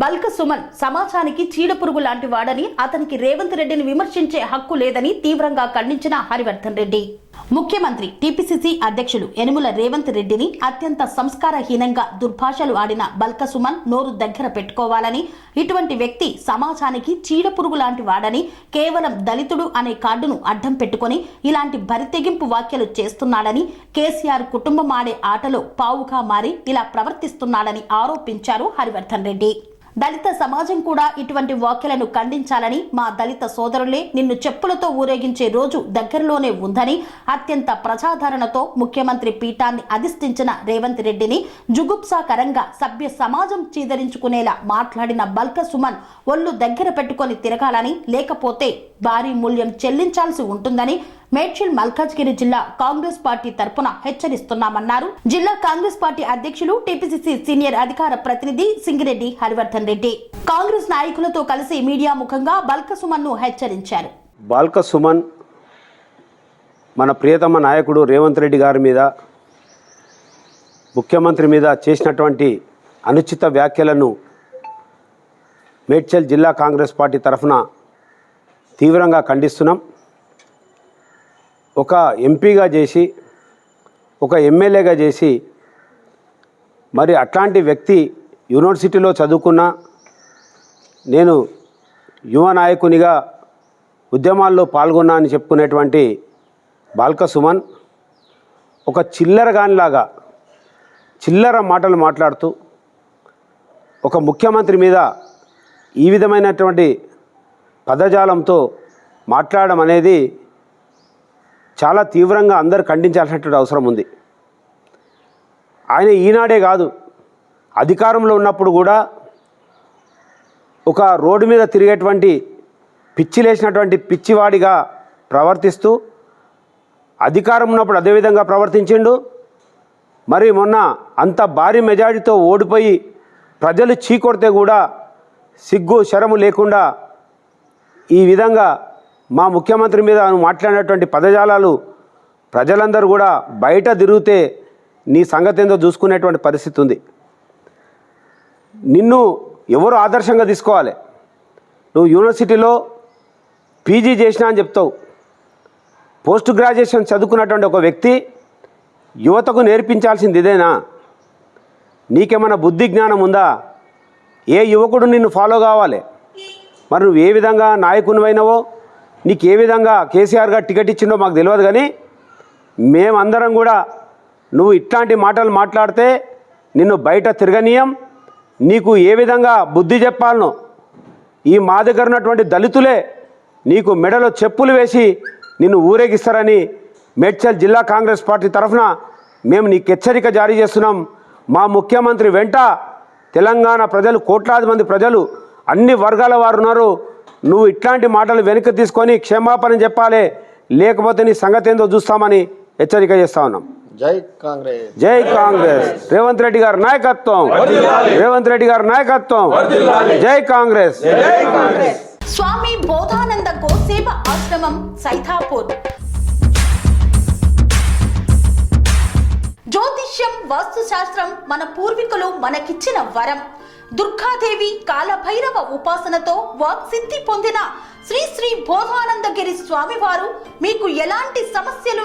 బల్క సుమన్ సమాజానికి చీడపురుగు లాంటి వాడని అతనికి రేవంత్ రెడ్డిని విమర్శించే హక్కు లేదని తీవ్రంగా ఖండించిన హరివర్ధన్ రెడ్డి. ముఖ్యమంత్రి టీపీసీసీ అధ్యక్షులు యనుముల రేవంత్ రెడ్డిని అత్యంత సంస్కారహీనంగా దుర్భాషలు ఆడిన బల్క సుమన్ నోరు దగ్గర పెట్టుకోవాలని ఇటువంటి వ్యక్తి సమాజానికి చీడపురుగు లాంటి వాడని కేవలం దళితుడు అనే కార్డును అడ్డం పెట్టుకొని ఇలాంటి బరితెగింపు వ్యాఖ్యలు చేస్తున్నాడని కేసీఆర్ కుటుంబం ఆడే ఆటలో పావుగా మారి ఇలా ప్రవర్తిస్తున్నాడని ఆరోపించారు హరివర్ధన్ రెడ్డి. దళిత సమాజం కూడా ఇటువంటి వ్యాఖ్యలను ఖండించాలని మా దళిత సోదరులే నిన్ను చెప్పులతో ఊరేగించే రోజు దగ్గరలోనే ఉందని అత్యంత ప్రజాదరణతో ముఖ్యమంత్రి పీఠాన్ని అధిష్ఠించిన రేవంత్ రెడ్డిని జుగుప్సాకరంగా సభ్య సమాజం చీదరించుకునేలా మాట్లాడిన బల్క సుమన్ ఒళ్ళు దగ్గర పెట్టుకొని తిరగాలని లేకపోతే భారీ మూల్యం చెల్లించాల్సి ఉంటుందని మేడ్చల్ మల్కాజ్గిరి జిల్లా కాంగ్రెస్ పార్టీ తరపున హెచ్చరిస్తున్నామన్నారు. జిల్లా కాంగ్రెస్ పార్టీ అధ్యక్షులు టీపీసీసీ సీనియర్ అధికార ప్రతినిధి సింగిరెడ్డి హరివర్ధన్ రెడ్డి. కాంగ్రెస్ నాయకులతో కలిసి మీడియా ముఖంగా బల్క సుమన్ను హెచ్చరించారు. బాల్క సుమన్ మన ప్రియతమ నాయకుడు రేవంత్ రెడ్డి గారి మీద ముఖ్యమంత్రి మీద చేసినటువంటి అనుచిత వ్యాఖ్యలను మేడ్చల్ జిల్లా కాంగ్రెస్ పార్టీ తరఫున తీవ్రంగా ఖండిస్తున్నాం. ఒక ఎంపీగా చేసి ఒక ఎమ్మెల్యేగా చేసి మరి అట్లాంటి వ్యక్తి యూనివర్సిటీలో చదువుకున్న నేను యువ నాయకునిగా ఉద్యమాల్లో పాల్గొన్నా అని చెప్పుకునేటువంటి బాల్క సుమన్ ఒక చిల్లరగానిలాగా చిల్లర మాటలు మాట్లాడుతూ ఒక ముఖ్యమంత్రి మీద ఈ విధమైనటువంటి పదజాలంతో మాట్లాడడం అనేది చాలా తీవ్రంగా అందరు ఖండించాల్సినటువంటి అవసరం ఉంది. ఆయన ఈనాడే కాదు అధికారంలో ఉన్నప్పుడు కూడా ఒక రోడ్డు మీద తిరిగేటువంటి పిచ్చి లేచినటువంటి పిచ్చివాడిగా ప్రవర్తిస్తూ అధికారం ఉన్నప్పుడు అదేవిధంగా ప్రవర్తించిండు. మరి మొన్న అంత భారీ మెజారిటీతో ఓడిపోయి ప్రజలు చీకొడితే కూడా సిగ్గు శరము లేకుండా ఈ విధంగా మా ముఖ్యమంత్రి మీద మాట్లాడినటువంటి పదజాలాలు ప్రజలందరూ కూడా బయట తిరిగితే నీ సంగతి ఏందో చూసుకునేటువంటి పరిస్థితి ఉంది. నిన్ను ఎవరు ఆదర్శంగా తీసుకోవాలి? నువ్వు యూనివర్సిటీలో పీజీ చేసినా అని చెప్తావు. పోస్ట్ గ్రాడ్యుయేషన్ చదువుకున్నటువంటి ఒక వ్యక్తి యువతకు నేర్పించాల్సింది ఇదేనా? నీకేమైనా బుద్ధి జ్ఞానం ఉందా? ఏ యువకుడు నిన్ను ఫాలో కావాలి? మరి నువ్వు ఏ విధంగా నాయకునివైనవో నీకు ఏ విధంగా కేసీఆర్ గారు టికెట్ ఇచ్చిండో మాకు తెలియదు కానీ మేమందరం కూడా నువ్వు ఇట్లాంటి మాటలు మాట్లాడితే నిన్ను బయట తిరగనీయం. నీకు ఏ విధంగా బుద్ధి చెప్పాలనో ఈ మా దగ్గర ఉన్నటువంటి దళితులే నీకు మెడలో చెప్పులు వేసి నిన్ను ఊరేగిస్తారని మేడ్చల్ జిల్లా కాంగ్రెస్ పార్టీ తరఫున మేము నీకు హెచ్చరిక జారీ చేస్తున్నాం. మా ముఖ్యమంత్రి వెంట తెలంగాణ ప్రజలు కోట్లాది మంది ప్రజలు అన్ని వర్గాల వారు ఉన్నారు. నువ్వు ఇట్లాంటి మాటలు వెనక్కి తీసుకొని క్షమాపణ చెప్పాలి. లేకపోతే నీ సంగతి ఏందో చూస్తామని హెచ్చరిక చేస్తా ఉన్నాం. జై కాంగ్రెస్. జై కాంగ్రెస్. రేవంత్ రెడ్డి గారి నాయకత్వం. రేవంత్ రెడ్డి గారి నాయకత్వం. జై కాంగ్రెస్. స్వామి బోధానంద గోసేవ ఆశ్రమం సైథాపూర్ జ్యోతిష్యం వాస్తుశాస్త్రం మన పూర్వీకులు మనకిచ్చిన వరం. దుర్గాదేవి కాలభైరవ ఉపాసనతో వాక్సిద్ధి పొందిన శ్రీ శ్రీ బోధానందగిరి స్వామివారు మీకు ఎలాంటి సమస్యలు